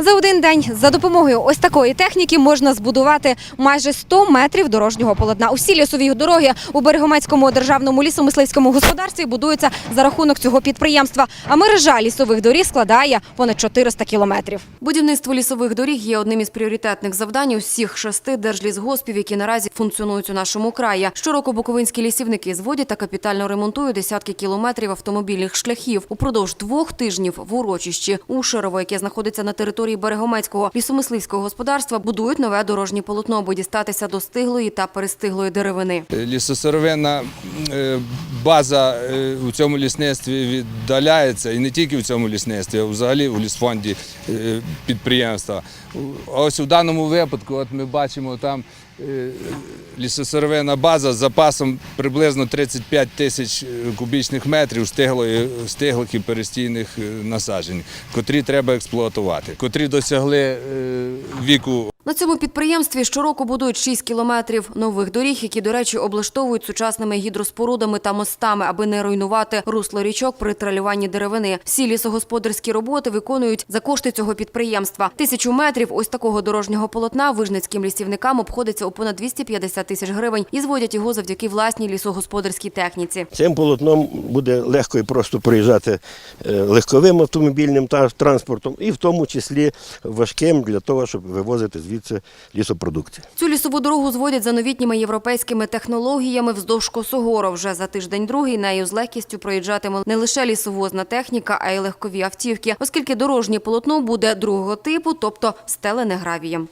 За один день за допомогою ось такої техніки можна збудувати майже 100 метрів дорожнього полотна. Усі лісові дороги у Берегомецькому державному лісомисливському господарстві будуються за рахунок цього підприємства. А мережа лісових доріг складає понад 400 кілометрів. Будівництво лісових доріг є одним із пріоритетних завдань усіх шести держлісгоспів, які наразі функціонують у нашому краї. Щороку буковинські лісівники зводять та капітально ремонтують десятки кілометрів автомобільних шляхів. Упродовж двох тижнів в урочищі Ушерово, яке знаходиться на території Берегомецького лісомисливського господарства, будують нове дорожнє полотно, аби дістатися до стиглої та перестиглої деревини. Лісосировинна е, база е, у цьому лісництві віддаляється, і не тільки в цьому лісництві, а взагалі у лісфонді е, підприємства. Ось у даному випадку, от ми бачимо там лісосировинна база з запасом приблизно 35 тисяч кубічних метрів стиглих і перестійних насаджень, котрі треба експлуатувати, котрі досягли е, віку На цьому підприємстві щороку будують 6 кілометрів нових доріг, які, до речі, облаштовують сучасними гідроспорудами та мостами, аби не руйнувати русло річок при тралюванні деревини. Всі лісогосподарські роботи виконують за кошти цього підприємства. Тисячу метрів ось такого дорожнього полотна вижницьким лісівникам обходиться у понад 250 тисяч гривень і зводять його завдяки власній лісогосподарській техніці. Цим полотном буде легко і просто проїжджати е, легковим автомобільним транспортом, і в тому числі важким для того, щоб вивозити звідси лісопродукцію. Цю лісову дорогу зводять за новітніми європейськими технологіями вздовж Косогору. Вже за тиждень-другий нею з легкістю проїжджатиме не лише лісовозна техніка, а й легкові автівки, оскільки дорожнє полотно буде другого типу, тобто стелене гравієм.